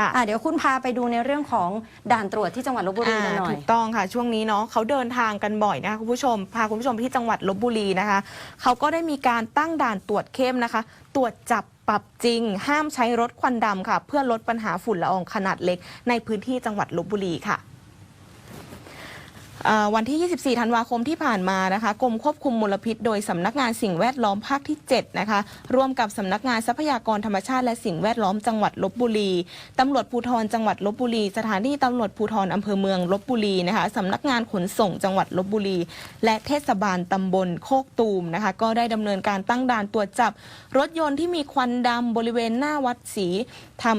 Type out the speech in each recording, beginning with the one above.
ค่ะ อะเดี๋ยวคุณพาไปดูในเรื่องของด่านตรวจที่จังหวัดลบบุรีกันหน่อย ถูกต้องค่ะ ช่วงนี้เนาะเขาเดินทางกันบ่อยนะคะคุณผู้ชม พาคุณผู้ชมไปที่จังหวัดลบบุรีนะคะ เขาก็ได้มีการตั้งด่านตรวจเข้มนะคะ ตรวจจับปรับจริง ห้ามใช้รถควันดำค่ะ เพื่อลดปัญหาฝุ่นละอองขนาดเล็กในพื้นที่จังหวัดลบบุรีค่ะเอ่อ วันที่ 24 ธันวาคมที่ผ่านมานะคะกรมควบคุมมลพิษ โดยสำนักงานสิ่งแวดล้อมภาคที่ 7 นะคะ ร่วมกับสำนักงานทรัพยากรธรรมชาติและสิ่งแวดล้อมจังหวัดลบบุรีตำรวจภูธรจังหวัดลบบุรี สถานีตำรวจภูธรอำเภอเมืองลบบุรีนะคะสำนักงานขนส่งจังหวัดลบบุรี และเทศบาลตำบลโคกตูมนะคะ ก็ได้ดำเนินการตั้งด่านตรวจจับ รถยนต์ที่มีควันดำบริเวณหน้าวัดศรีธรรม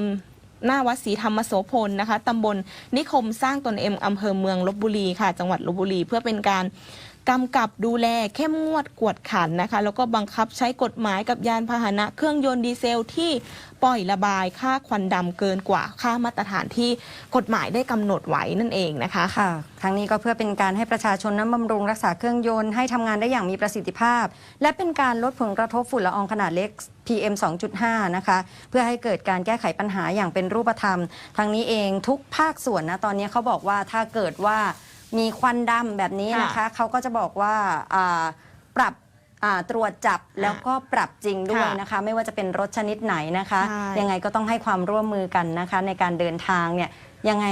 หน้าวัดศรีธรรมโสพลนะคะตำบลนิคมสร้างตนเอ็มอำเภอเมืองลบบุรีค่ะ จังหวัดลบบุรีเพื่อเป็นการกำกับดูแลเข้มงวดกวดขันนะคะ แล้วก็บังคับใช้กฎหมายกับยานพาหนะเครื่องยนต์ดีเซลที่ปล่อยระบายค่าควันดำเกินกว่าค่ามาตรฐานที่กฎหมายได้กำหนดไว้นั่นเองนะคะค่ะครั้งนี้ก็เพื่อเป็นการให้ประชาชนนั้นบำรุงรักษาเครื่องยนต์ให้ทำงานได้อย่างมีประสิทธิภาพ และเป็นการลดผลกระทบฝุ่นละอองขนาดเล็ก PM 2.5 นะคะ เพื่อให้เกิดการแก้ไขปัญหาอย่างเป็นรูปธรรม ทางนี้เองทุกภาคส่วนนะตอนนี้เขาบอกว่าถ้าเกิดว่ามีควันดำแบบนี้นะคะ เขาก็จะบอกว่าอ่าปรับอ่าตรวจจับแล้วก็ปรับจริงด้วยนะคะ ไม่ว่าจะเป็นรถชนิดไหนนะคะใช่ยังไงก็ต้องให้ความร่วมมือกันนะคะ ในการเดินทางเนี่ยยังไง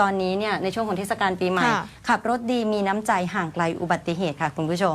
ตอนนี้เนี่ยในช่วงของเทศกาลปีใหม่ค่ะขับรถดีมีน้ำใจห่างไกลอุบัติเหตุค่ะคุณผู้ชม